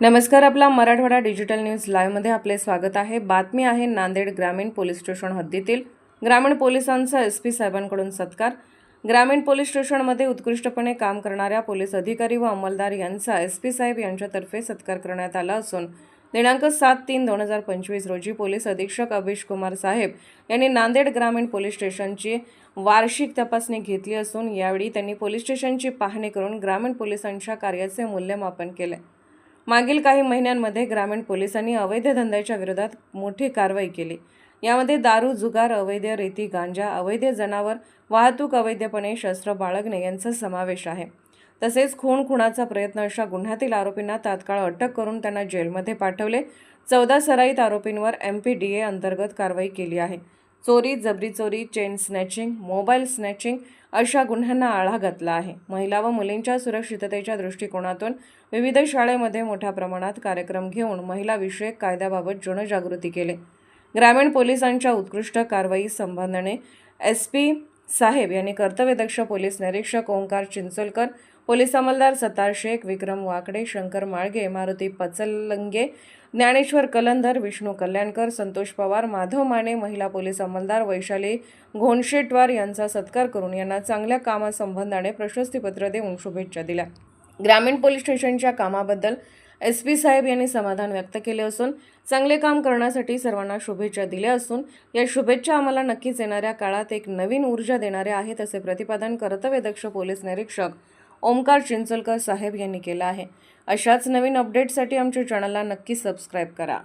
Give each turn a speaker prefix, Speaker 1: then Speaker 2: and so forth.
Speaker 1: नमस्कार आपला Marathwada digital news लाईव्हमध्ये आपले स्वागत आहे. बातमी आहे नांदेड ग्रामीण पोलीस स्टेशन हद्दीतील. ग्रामीण पोलिसांचा एस पी साहेबांकडून सत्कार. ग्रामीण पोलीस स्टेशनमध्ये उत्कृष्टपणे काम करणाऱ्या पोलीस अधिकारी व अंमलदार यांचा एस पी साहेब यांच्यातर्फे सत्कार करण्यात आला असून दिनांक सात तीन दोन हजार पंचवीस रोजी पोलीस अधीक्षक अभिष कुमार साहेब यांनी नांदेड ग्रामीण पोलीस स्टेशनची वार्षिक तपासणी घेतली असून यावेळी त्यांनी पोलीस स्टेशनची पाहणी करून ग्रामीण पोलिसांच्या कार्याचे मूल्यमापन केले. मागील काही महिन्यांमध्ये ग्रामीण पोलिसांनी अवैध धंद्याच्या विरोधात मोठी कारवाई केली. यामध्ये दारू जुगार अवैध रेती गांजा अवैध जनावर वाहतूक अवैधपणे शस्त्र बाळगणे यांचा समावेश आहे. तसेच खून खुणाचा प्रयत्न अशा गुन्ह्यातील आरोपींना तात्काळ अटक करून त्यांना जेलमध्ये पाठवले. चौदा सराईत आरोपींवर एम पी डी ए अंतर्गत कारवाई केली आहे. चोरी जबरी चोरी चेन स्नॅचिंग मोबाईल स्नॅचिंग अशा गुन्ह्यांना आळा घातला आहे. महिला व मुलींच्या सुरक्षिततेच्या दृष्टिकोनातून विविध शाळेमध्ये मोठ्या प्रमाणात कार्यक्रम घेऊन महिलाविषयक कायद्याबाबत जनजागृती केली. ग्रामीण पोलिसांच्या उत्कृष्ट कारवाई संबंधाने एस पी साहेब यांनी कर्तव्यदक्ष पोलीस निरीक्षक ओंकार चिंचोलकर पोलीस अंमलदार सतार शेख विक्रम वाकडे शंकर माळगे मारुती पचलंगे ज्ञानेश्वर कलंदर विष्णू कल्याणकर संतोष पवार माधव माने महिला पोलीस अंमलदार वैशाली घोणशेटवार यांचा सत्कार करून यांना चांगल्या कामासंबंधाने प्रशस्तीपत्र देऊन शुभेच्छा दिल्या. ग्रामीण पोलीस स्टेशनच्या कामाबद्दल एस पी साहेब यांनी समाधान व्यक्त केले असून चांगले काम करण्यासाठी सर्वांना शुभेच्छा दिल्या असून या शुभेच्छा आम्हाला नक्कीच येणाऱ्या काळात एक नवीन ऊर्जा देणाऱ्या आहेत असे प्रतिपादन कर्तव्यदक्ष पोलीस निरीक्षक ओमकार चिंचोलकर साहेब यांनी केला आहे. अशाच नवीन अपडेटसाठी आमच्या चॅनलला नक्की सबस्क्राईब करा.